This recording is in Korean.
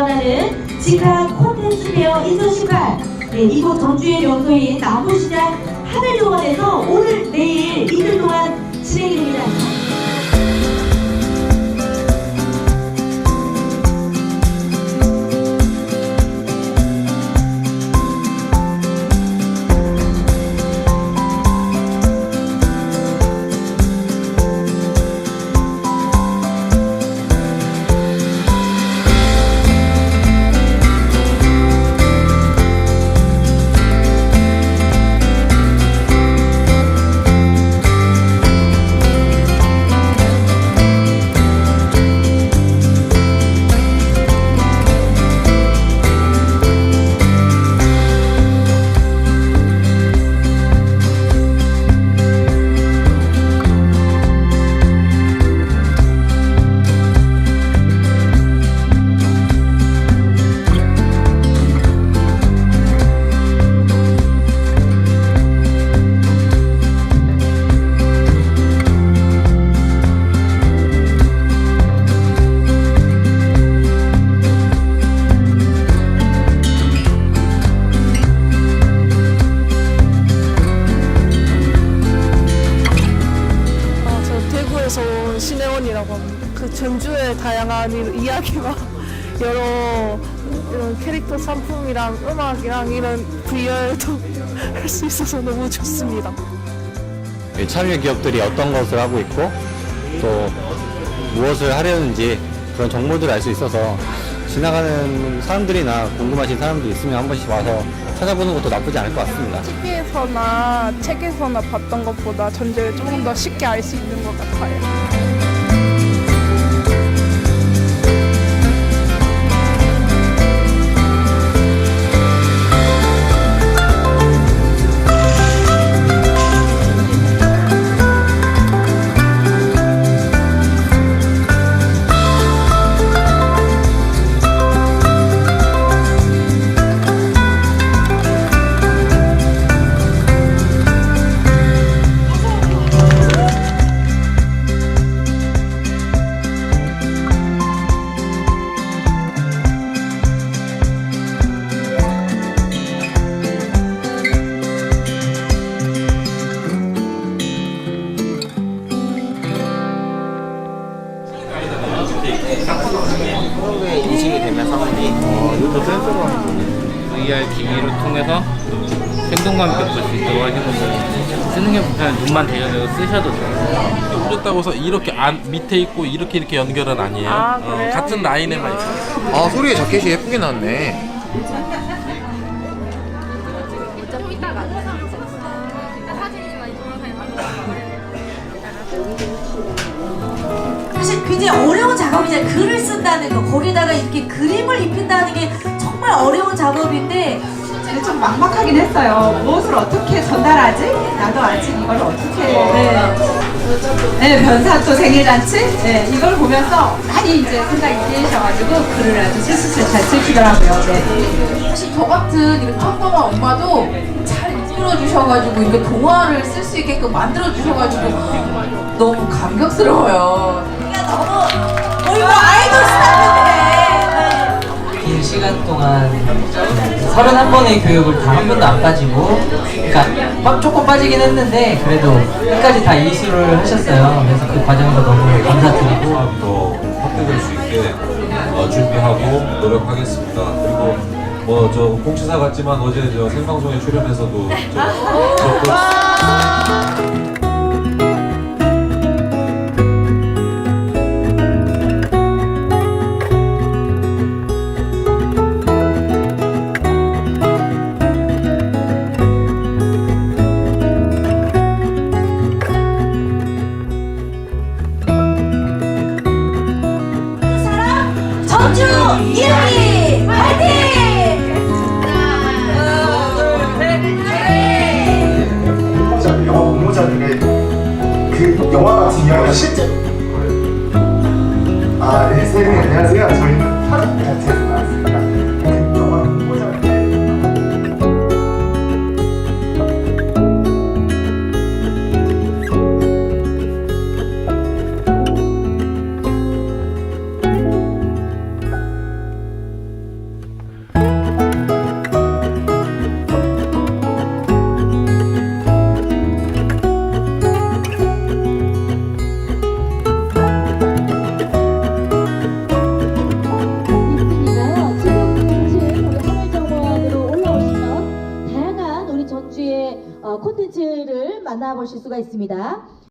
주관하는 직학 콘텐츠 페어 2018 네, 이곳 전주의 명소인 나무시장 하늘동원에서 오늘 내일 이틀 동안 진행이 됩니다. 전주의 다양한 이- 이야기와 여러 이런 캐릭터 상품이랑 음악이랑 이런 VR도 할 수 있어서 너무 좋습니다. 이 참여 기업들이 어떤 것을 하고 있고 또 무엇을 하려는지 그런 정보들을 알 수 있어서 지나가는 사람들이나 궁금하신 사람들이 있으면 한 번씩 와서 찾아보는 것도 나쁘지 않을 것 같습니다. TV에서나 책에서나 봤던 것보다 전제를 조금 더 쉽게 알 수 있는 것 같아요. 되면서 하니 VR 기기를 통해서 생동감 느낄 수 있도록 하시는 거고 쓰는 게 불편한 눈만 대여되고 쓰셔도 돼요. 풀렸다고 해서 이렇게 안 밑에 있고 이렇게 이렇게 연결은 아니에요. 아, 어, 그래요? 같은 라인에만 있어요. 아 소리의 자켓이 예쁘게 나왔네 굉장히 어려운 작업이잖아요. 글을 쓴다는 거, 거기다가 이렇게 그림을 입힌다는 게 정말 어려운 작업인데 근데 좀 막막하긴 했어요. 무엇을 어떻게 전달하지? 나도 아직 이걸 어떻게. 네. 네, 변사 또 생일잔치? 네, 이걸 보면서 많이 이제 생각이 끼셔가지고 글을 아주 슬슬 잘 쓰시더라고요. 네. 사실 저 같은 이렇게 평범한 엄마도 잘 이끌어 주셔가지고 이렇게 동화를 쓸 수 있게끔 만들어 주셔가지고 너무 감격스러워요. 뭐 아이돌 스타인데 긴 시간 동안 31번의 교육을 다한 번도 안 빠지고 그러니까 빠- 조금 빠지긴 했는데 그래도 끝까지 다 이수를 하셨어요. 그래서 그 과정도 너무 감사드리고 더 확대될 수 있게 어, 준비하고 노력하겠습니다. 그리고 뭐 저 공치사 같지만 어제 저 생방송에 출연해서도 저, 저, 전주 이야기 파이팅! 공모자들, 영화 공모자들의 그 영화 같은 이야기가 실제 아, 네, 세 분 안녕하세요. 저희는 파란 같은 나왔습니 알아보실 수가 있습니다.